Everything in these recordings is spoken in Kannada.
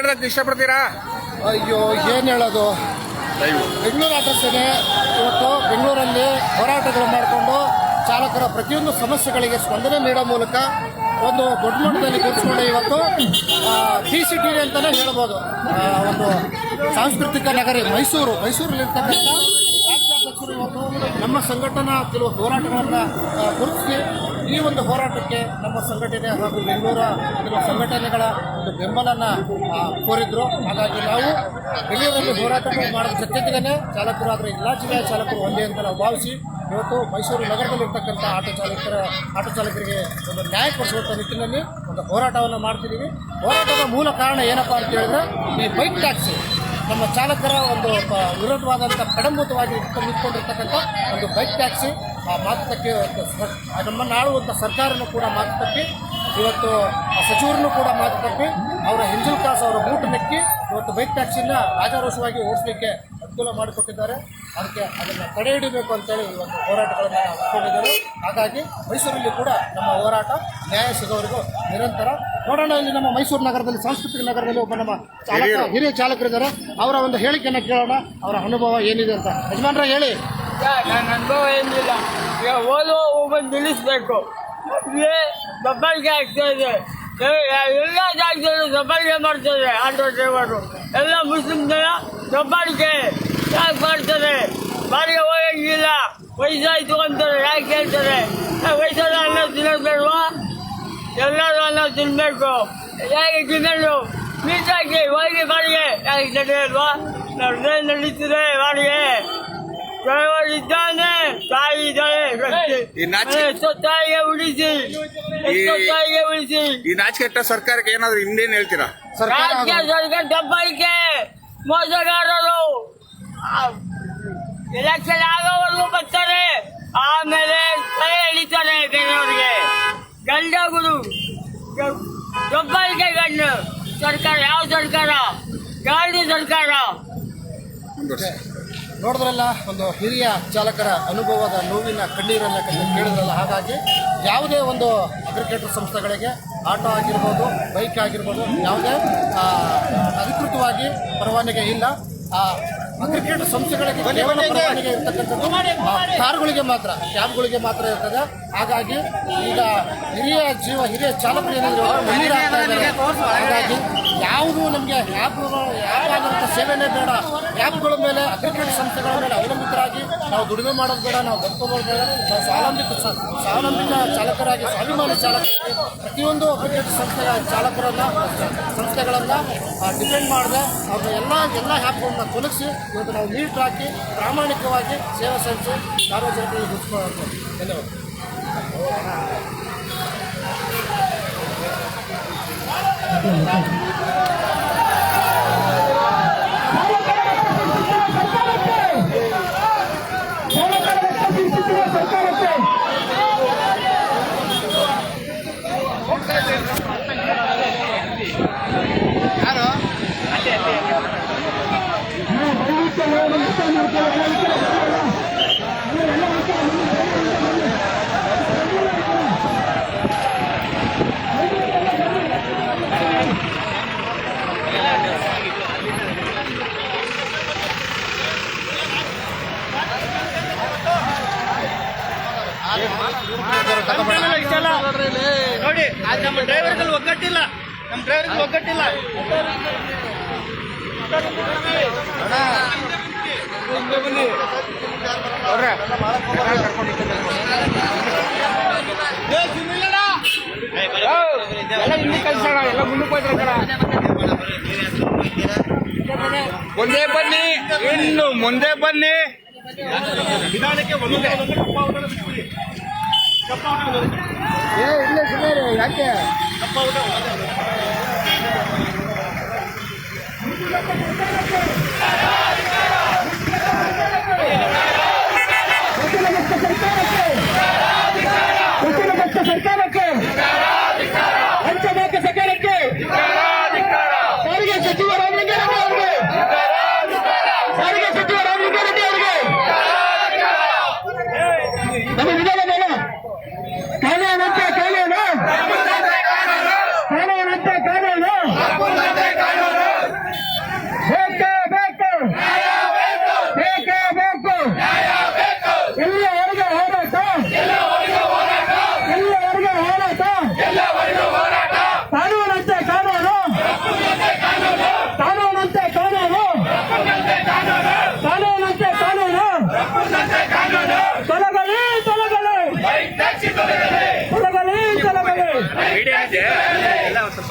ಹೇಳಕ್ ಇಷ್ಟಪಡ್ತೀರಾ? ಅಯ್ಯೋ ಏನು ಹೇಳೋದು? ಬೆಂಗಳೂರು ಆಟೋ ಸೇನೆ ಇವತ್ತು ಬೆಂಗಳೂರಲ್ಲಿ ಹೋರಾಟಗಳು ಮಾಡಿಕೊಂಡು ಚಾಲಕರ ಪ್ರತಿಯೊಂದು ಸಮಸ್ಯೆಗಳಿಗೆ ಸ್ಪಂದನೆ ನೀಡೋ ಮೂಲಕ ಒಂದು ದೊಡ್ಡ ಮಟ್ಟದಲ್ಲಿ ಕೂರಿಸ್ಕೊಂಡು ಇವತ್ತು ಟಿ ಸಿ ಟಿ ಅಂತಲೇ ಹೇಳ್ಬೋದು ಒಂದು ಸಾಂಸ್ಕೃತಿಕ ನಗರಿ ಮೈಸೂರು. ಮೈಸೂರಲ್ಲಿರ್ತಕ್ಕಂಥ ನಮ್ಮ ಸಂಘಟನಾ ಕೆಲವು ಹೋರಾಟಗಳನ್ನು ಗುರುತಿಸಿ, ಈ ಒಂದು ಹೋರಾಟಕ್ಕೆ ನಮ್ಮ ಸಂಘಟನೆ ಹಾಗೂ ಬೆಂಗಳೂರ ಕೆಲವು ಸಂಘಟನೆಗಳ ಒಂದು ಬೆಂಬಲನ ಕೋರಿದ್ರು. ಹಾಗಾಗಿ ನಾವು ಬೆಂಗಳೂರಲ್ಲಿ ಹೋರಾಟಗಳು ಮಾಡಿದ ಜೊತೆಗೇನೆ ಚಾಲಕರು ಆದರೆ ಎಲ್ಲ ಜಿಲ್ಲೆಯ ಚಾಲಕರು ಒಂದೇ ಅಂತ ನಾವು ಭಾವಿಸಿ, ಇವತ್ತು ಮೈಸೂರು ನಗರದಲ್ಲಿರ್ತಕ್ಕಂಥ ಆಟೋ ಚಾಲಕರ, ಆಟೋ ಚಾಲಕರಿಗೆ ಒಂದು ನ್ಯಾಯ ಕೊಡಿಸುವಂಥ ನಿಟ್ಟಿನಲ್ಲಿ ಒಂದು ಹೋರಾಟವನ್ನು ಮಾಡ್ತಿದ್ದೀವಿ. ಹೋರಾಟದ ಮೂಲ ಕಾರಣ ಏನಪ್ಪ ಅಂತ ಹೇಳಿದ್ರೆ ಈ ಬೈಕ್ ಟ್ಯಾಕ್ಸಿ. ನಮ್ಮ ಚಾಲಕರ ಒಂದು ವಿರೋಧವಾದಂಥ ಕಡಂಭೂತವಾಗಿ ನಿಂತ್ಕೊಂಡಿರ್ತಕ್ಕಂಥ ಒಂದು ಬೈಕ್ ಟ್ಯಾಕ್ಸಿ ಆ ಮಾತುಕತೆ ನಮ್ಮನ್ನು ಆಳುವಂಥ ಸರ್ಕಾರನೂ ಕೂಡ ಮಾತು ತಪ್ಪಿ ಇವತ್ತು ಸಚಿವರನ್ನು ಕೂಡ ಮಾತು ತಪ್ಪಿ ಅವರ ಹಿಂಜಲ್ ಕಾಸು ಅವರ ಬೂಟ್ ನೆಕ್ಕಿ ಇವತ್ತು ಬೈಕ್ ಟ್ಯಾಕ್ಸಿನ ರಾಜಾರೋಷವಾಗಿ ಓಡಿಸಲಿಕ್ಕೆ ಅನುಕೂಲ ಮಾಡಿಕೊಟ್ಟಿದ್ದಾರೆ. ಅದಕ್ಕೆ ಅದನ್ನು ತಡೆ ಹಿಡಿಬೇಕು ಅಂತೇಳಿ ಇವತ್ತು ಹೋರಾಟಗಳನ್ನು ಹಮ್ಮಿಕೊಂಡಿದ್ದಾರೆ ಹಾಗಾಗಿ ಮೈಸೂರಲ್ಲಿ ಕೂಡ ನಮ್ಮ ಹೋರಾಟ ನ್ಯಾಯ ಸಿಗೋವರೆಗೂ ನಿರಂತರ ನೋಡೋಣ ಇಲ್ಲಿ ನಮ್ಮ ಮೈಸೂರು ನಗರದಲ್ಲಿ ಸಾಂಸ್ಕೃತಿಕ ನಗರದಲ್ಲಿ ಒಬ್ಬ ನಮ್ಮ ಚಾಲಕ ಹಿರಿಯ ಚಾಲಕರಿದ್ದಾರೆ. ಅವರ ಒಂದು ಹೇಳಿಕೆಯನ್ನು ಕೇಳೋಣ. ಅವರ ಅನುಭವ ಏನಿದೆ ಅಂತ. ಯಜಮಾನ್ರ ಹೇಳಿ. ನನ್ನ ಅನುಭವ ಏನಿಲ್ಲ. ಈಗ ಓಲೋ ಹೋಗೋದು ನಿಲ್ಲಿಸ್ಬೇಕು. ಮೊದಲೇ ದಬ್ಬಾಳಿಕೆ ಆಗ್ತಾ ಇದೆ. ಎಲ್ಲ ಜಾಗದಲ್ಲೂ ದಬ್ಬಾಳಿಕೆ ಮಾಡ್ತಾರೆ ಆಟೋ ಡ್ರೈವರು ಎಲ್ಲ ಮುಸ್ಲಿಂ ಜನ ದಬ್ಬಾಳಿಕೆ ಯಾಕೆ ಮಾಡ್ತಾರೆ? ಬಾರಿ ಹೋಗಂಗಿಲ್ಲ. ವಯಸ್ಸಾಯ್ತು ಅಂತಾರೆ ಯಾಕೆ ಹೇಳ್ತಾರೆ? ವಯಸ್ಸಾದ ಅನ್ನ ತಿನ್ನೋದು ಬೇಡವಾ? ಎಲ್ಲರೂ ಅನ್ನ ತಿನ್ಬೇಕು. ಹೇಗೆ ತಿನ್ನೋದು ಮೀಟಾಕಿ ಹೋಗಿ ಬಾಡಿಗೆ ಯಾಕೆ ನಡೆಯಲ್ವಾ ನಡೆದೇ ನಡೀತಿದೆ ಬಾಡಿಗೆ ಇದ್ದಾನೆ ತಾಯಿ ಇದ್ದಾಳೆ. ತಾಯಿಗೆ ಉಳಿಸಿ. ತಾಯಿಗೆ ಉಳಿಸಿ. ಈ ನಾಚಿಕೆಟ್ಟ ಸರ್ಕಾರಕ್ಕೆ ಏನಾದ್ರು ಹಿಂದೇನ್ ಹೇಳ್ತೀರಾ? ಸರ್ಕಾರ ರಾಜ್ಯ ಸರ್ಕಾರ ದಬ್ಬಾಳಿಕೆ ಮೋಸಗಾರರು. ಎಲೆಕ್ಷನ್ ಆಗೋವರೆಗೂ ಬರ್ತಾರೆ. ಆಮೇಲೆ ಕೈ ಎಳಿತಾರೆ ಬೇರೆಯವ್ರಿಗೆ. ಗಂಡಗುರು ದಬ್ಬಾಳಿಕೆ ಗಂಡು ಸರ್ಕಾರ ಯಾವ ಸರ್ಕಾರ? ಗಾಂಧಿ ಸರ್ಕಾರ. ನೋಡಿದ್ರಲ್ಲ ಒಂದು ಹಿರಿಯ ಚಾಲಕರ ಅನುಭವದ ನೋವಿನ ಕಣ್ಣೀರನ್ನ ಕಣ್ಣು ಕೇಳಿದ್ರಲ್ಲ ಹಾಗಾಗಿ ಯಾವುದೇ ಒಂದು ಅಗ್ರಿಕಲ್ಚರ್ ಸಂಸ್ಥೆಗಳಿಗೆ ಆಟೋ ಆಗಿರ್ಬೋದು ಬೈಕ್ ಆಗಿರ್ಬೋದು ಯಾವುದೇ ಆ, ಅಧಿಕೃತವಾಗಿ ಪರವಾನಗಿ ಇಲ್ಲ. ಆ ಸಂಸ್ಥೆಗಳಿಗೆ ಕೇವಲ ಪರವಾನಗಿ ಇರ್ತಕ್ಕಂಥದ್ದು. ಕಾರುಗಳಿಗೆ ಮಾತ್ರ ಕ್ಯಾಬ್ಗಳಿಗೆ ಮಾತ್ರ ಇರ್ತದೆ. ಹಾಗಾಗಿ ಈಗ ಹಿರಿಯ ಜೀವ ಹಿರಿಯ ಚಾಲಕರು ಏನಾದ್ರು ಹಾಗಾಗಿ ಯಾವುದು ನಮಗೆ ಆ್ಯಪ್ ಯಾವ ಆದಂಥ ಸೇವೆನೇ ಬೇಡ. ಆ್ಯಪ್ಗಳ ಮೇಲೆ, ಅಗ್ರಿಕಲ್ಚರ್ ಸಂಸ್ಥೆಗಳ ಮೇಲೆ ಅವಲಂಬಿತರಾಗಿ ನಾವು ದುಡಿಮೆ ಮಾಡೋದು ಬೇಡ, ನಾವು ಬದುಕೋಬೋದು ಬೇಡ. ನಾವು ಸ್ವಾವಲಂಬಿತ ಸ್ವಾವಲಂಬಿತ ಚಾಲಕರಾಗಿ, ಸ್ವಾಭಿಮಾನಿ ಚಾಲಕರಾಗಿ ಪ್ರತಿಯೊಂದು ಅಗ್ರಿಕಲ್ಚರ್ ಸಂಸ್ಥೆಯ ಚಾಲಕರನ್ನು, ಸಂಸ್ಥೆಗಳನ್ನು ಡಿಪೆಂಡ್ ಮಾಡಿದೆ ಅವ್ರ ಎಲ್ಲ ಎಲ್ಲ ಆ್ಯಪ್ಗಳನ್ನ ತೊಲಗಿಸಿ ಇವತ್ತು ನಾವು ನೀಟ್ ಹಾಕಿ ಪ್ರಾಮಾಣಿಕವಾಗಿ ಸೇವೆ ಸಲ್ಲಿಸಿ ಸಾರ್ವಜನಿಕರಿಗೆ ಗುರುತಿಸ್ಕೊಳ್ಬೇಕು. ಧನ್ಯವಾದ. ನೋಡಿ Go, go, go, go! ಮುಂದೆ ಬನ್ನಿ ಇನ್ನು ಮುಂದೆ ಬನ್ನಿ ನಿಧಾನಕ್ಕೆ ಒಂದೊಂದೇ ಒಂದೊಂದೇ ಕಪ್ಪ ಊಟನ ಬಿಟ್ಬಿಡಿ ಕಪ್ಪ ಊಟ ಏ ಇಲ್ಲ ಸುಮ್ಮನೆ ಯಾಕೆ ಕಪ್ಪ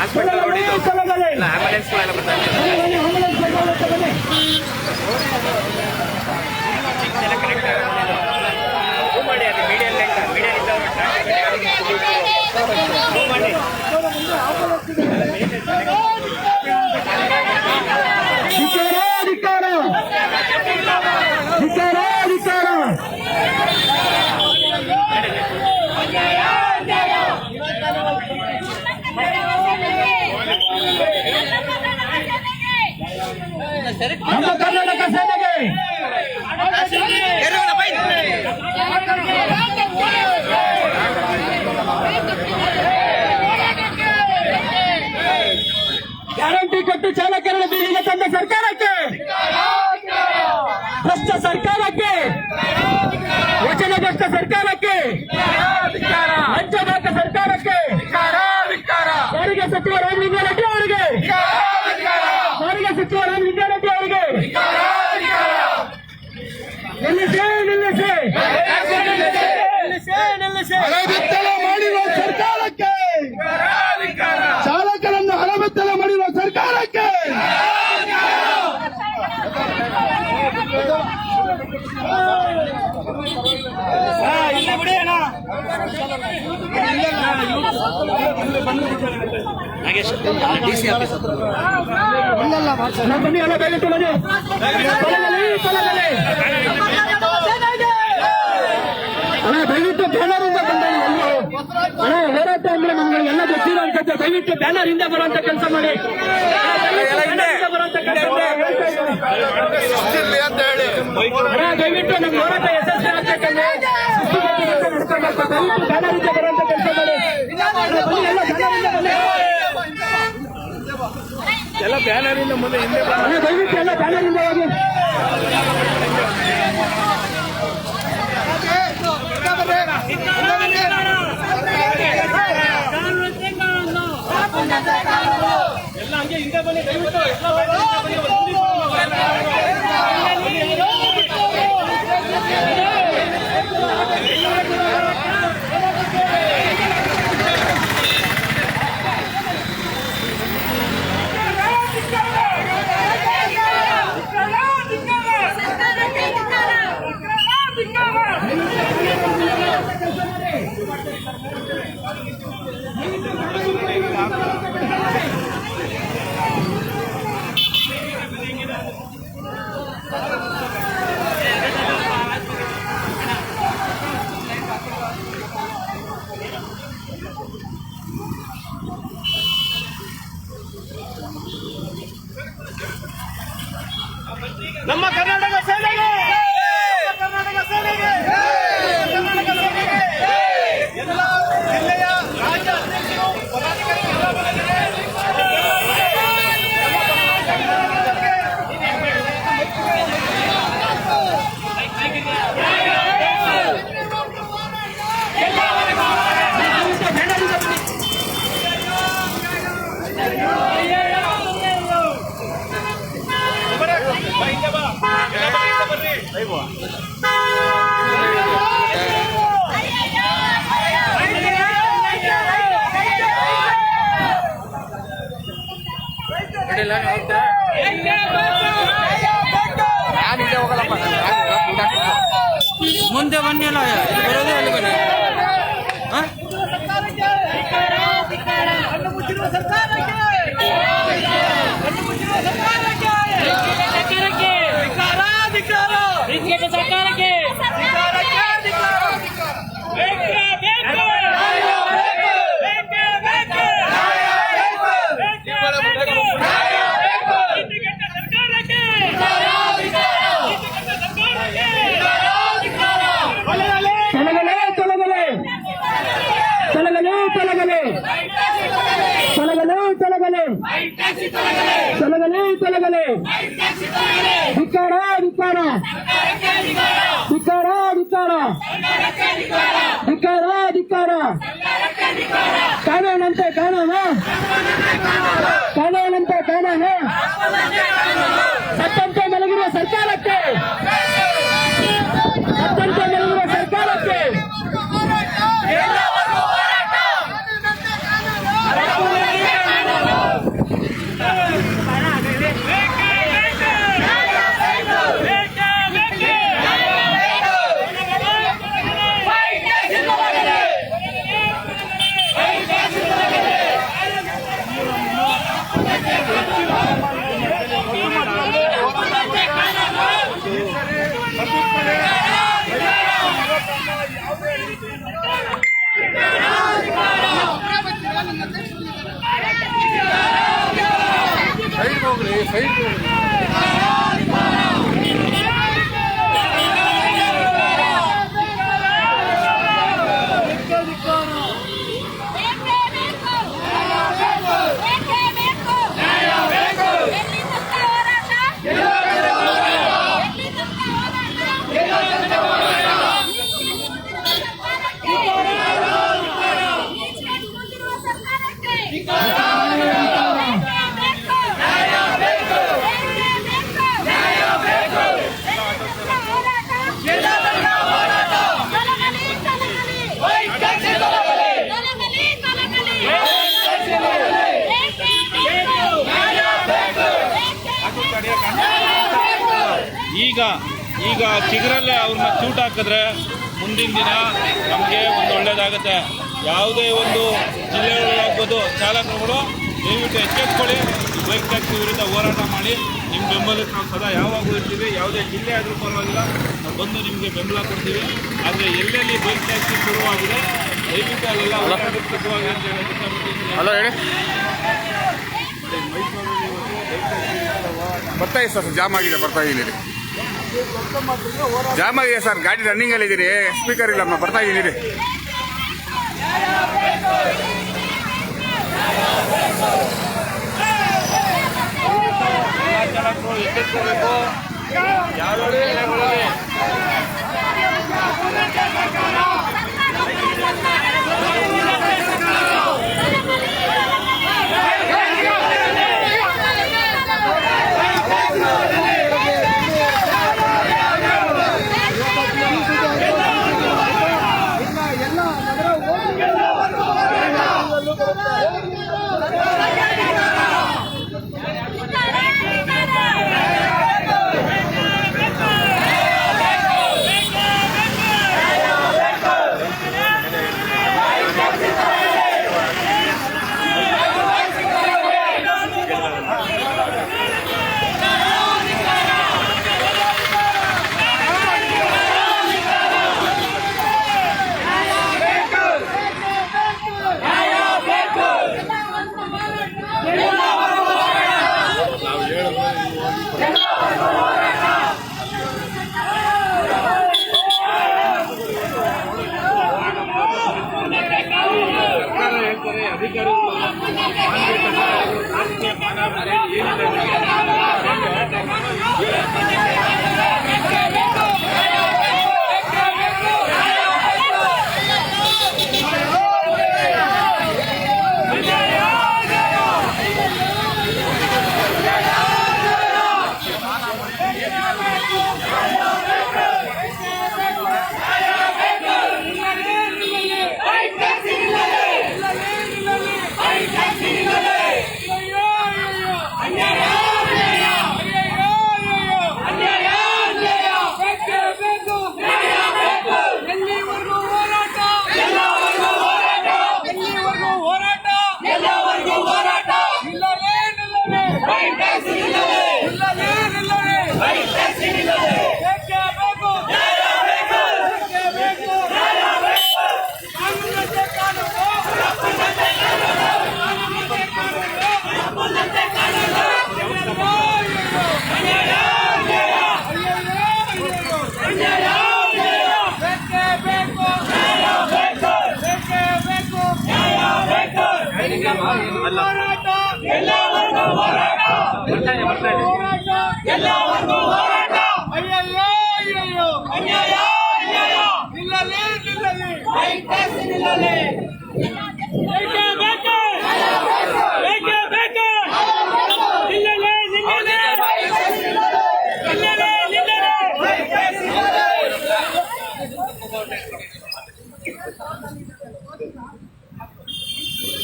ಹಾಸ್ಪಿಟಲ್ ಇಲ್ಲ ಆಂಬುಲೆನ್ಸ್ಗಳೆಲ್ಲ ಬರ್ತಾ ಮಾಡಿ ಅದು ಮೀಡಿಯಲ್ ಲೆಕ್ಕ ಮೀಡಿಯಲ್ಲಿಂದ ಮಾಡಿ Yeah. ನಮ್ಮ ಕರ್ನಾಟಕ ಸೇನೆಗೆ ಗ್ಯಾರಂಟಿ ಕೊಟ್ಟು ಚಾಲಕರನ್ನು ಬೀದಿಗೆ ತಂದ ಸರ್ಕಾರಕ್ಕೆ ಭ್ರಷ್ಟ ಸರ್ಕಾರಕ್ಕೆ ವಚನಭ್ರಷ್ಟ ಸರ್ಕಾರಕ್ಕೆ ಲಂಚಭ್ರಷ್ಟ ಸರ್ಕಾರಕ್ಕೆ ಸಾರಿಗೆ ಸಚಿವ ರಾಮಲಿಂಗಾರೆಡ್ಡಿ ನಾಗೇಶ್ ದಯವಿಟ್ಟು ಬ್ಯಾನರ್ ಇಂದ ಬಂದಾನೆ ಅಣ್ಣ ಹೋರಾಟ ಅಂದ್ರೆ ನಮ್ಗೆಲ್ಲ ಗೊತ್ತಿರೋ ಅನ್ಸುತ್ತೆ ದಯವಿಟ್ಟು ಬ್ಯಾನರ್ ಬರೋ ಬರುವಂತ ಕೆಲಸ ಮಾಡಿ ಅಣ್ಣ ದಯವಿಟ್ಟು ನಮ್ಮ ಹೋರಾಟ ಯಶಸ್ವಿ ಆಗ್ತಕ್ಕಂತೆ ದಯವಿಟ್ಟು ಬ್ಯಾನರ್ ಇಂದ ಬರುವಂತ ಎಲ್ಲ ಬ್ಯಾನರ್ ಇಂದ ಬನ್ನಿ ಎಲ್ಲ ಬ್ಯಾನರಿಂದ ಮುಂದೆ ಹಿಂದೆ ಅಣ್ಣ ದಯವಿಟ್ಟು ಎಲ್ಲ ಬ್ಯಾನರ್ ಇಂದ ಹೋಗಿ ಎಲ್ಲ ಹಂಗೆ ಹಿಂದೆ ಬನ್ನಿ ದಯವಿಟ್ಟು ಎಲ್ಲ ಹಿಂದೆ ಬನ್ನಿ, ಒಂದು ನಿಮಿಷ. ನಮ್ಮ ಕರ್ನಾಟಕ ಸೇನೆಗೆ ನಮ್ಮ ಕರ್ನಾಟಕ ಸೇನೆಗೆ ಕರ್ನಾಟಕ ಸೇನೆಗೆ ಎಲ್ಲ ಜಿಲ್ಲೆಯ ರಾಜ್ಯ ಅಧ್ಯಕ್ಷರು ಪದಾಧಿಕಾರಿಗಳು ಎಲ್ಲ ಬಂದಿದ್ದಾರೆ. ಬರ, ಬಾ, ಹಿಂದೆ ಬಾ. ಎಲ್ಲ ಬಾ, ಹಿಂದೆ ಬರ್ರಿ. ಹೋಗಲ್ಲಪ್ಪ. ಮುಂದೆ ಬನ್ನಿ ಅಲ್ಲ ಬರೋದೇ ಅಲ್ಲಿ ಬನ್ನಿ. ಧಿಕಾರ ಧಿಕಾರ ಧಿಕಾರ ಧಿಕಾರ ಕಾನೂನಂತೆ ಕಾನೂನು. ಕಾನೂನಂತೆ ಕಾನೂನು. ಬೇಕೇ ಬೇಕು ಬೇಕೇ ಬೇಕು ಎಲ್ಲಿ ತನಕ ಹೋರಾಟ ಎಲ್ಲಿ ತನಕ ಹೋರಾಟ ಈಚೆಗೆ ಕೂತಿರುವ ಸರ್ಕಾರಕ್ಕೆ ಬೇಕೇ ಬೇಕು ಬೇಕೇ ಬೇಕು ಎಲ್ಲಿ ತನಕ ಹೋರಾಟ ತೊಲಗಲಿ ತೊಲಗಲಿ ತೊಲಗಲಿ ತೊಲಗಲಿ ಬೇಕೇ ಬೇಕು ಬೇಕೇ ಬೇಕು ಈಗ ಈಗ ಚಿಗುರಲ್ಲೇ ಅವ್ರನ್ನ ಚೂಟ್ ಹಾಕಿದ್ರೆ ಮುಂದಿನ ದಿನ ನಮಗೆ ಒಂದು ಒಳ್ಳೇದಾಗುತ್ತೆ. ಯಾವುದೇ ಒಂದು ಜಿಲ್ಲೆಗಳಾಗ್ಬೋದು ಚಾಲಕರುಗಳು ದಯವಿಟ್ಟು ಎಚ್ಚೆತ್ಕೊಳ್ಳಿ. ಬೈಕ್ ಟ್ಯಾಕ್ಸಿ ವಿರುದ್ಧ ಹೋರಾಟ ಮಾಡಿ. ನಿಮ್ಮ ಬೆಂಬಲಕ್ಕೆ ನಾವು ಸದಾ ಯಾವಾಗೂ ಇರ್ತೀವಿ. ಯಾವುದೇ ಜಿಲ್ಲೆ ಆದರೂ ಪರವಾಗಿಲ್ಲ. ನಾವು ಬಂದು ನಿಮಗೆ ಬೆಂಬಲ ಕೊಡ್ತೀವಿ. ಆದರೆ ಎಲ್ಲೆಲ್ಲಿ ಬೈಕ್ ಟ್ಯಾಕ್ಸಿ ಶುರುವಾಗಿದೆ ದಯವಿಟ್ಟು ಅಲ್ಲೆಲ್ಲ ಹೋರಾಟಕ್ಕೆ ಸಿದ್ಧವಾಗಿ ಅಂತ ಹೇಳಿ. ಬರ್ತಾ ಇದೆ ಸರ್ ಜಾಮ್ ಆಗಿದೆ ಬರ್ತಾ ಇದ್ದೀನಿ ಜಾಮ್ ಆಗಿದೆ ಸರ್ ಗಾಡಿ ರನ್ನಿಂಗ್ ಅಲ್ಲಿ ಇದೀರಿ. ಸ್ಪೀಕರ್ ಇಲ್ಲಮ್ಮ ಬರ್ತಾ ಇದ್ದೀರಿ ಎಲ್ಲ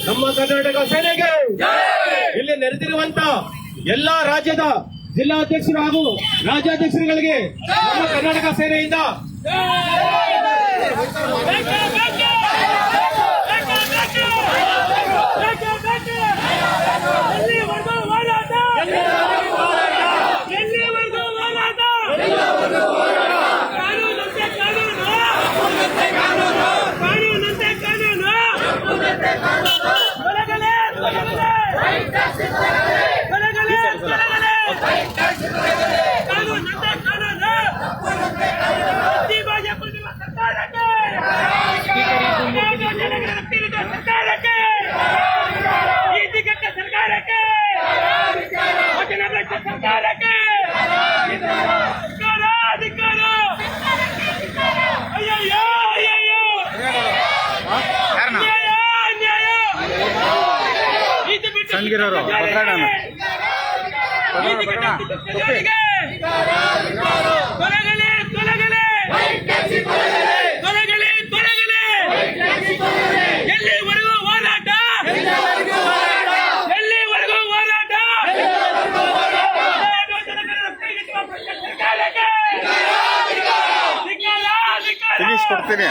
ನಮ್ಮ ಕರ್ನಾಟಕ ಸೇನೆಗೆ ಇಲ್ಲಿ ನೆರೆದಿರುವಂತ ಎಲ್ಲಾ ರಾಜ್ಯದ ಜಿಲ್ಲಾಧ್ಯಕ್ಷರು ಹಾಗೂ ರಾಜ್ಯಾಧ್ಯಕ್ಷರುಗಳಿಗೆ ನಮ್ಮ ಕರ್ನಾಟಕ ಸೇನೆಯಿಂದ ಬೇಕೇ ಸಂಗಿರೋರು ಕೊಡ್ತೀನಿ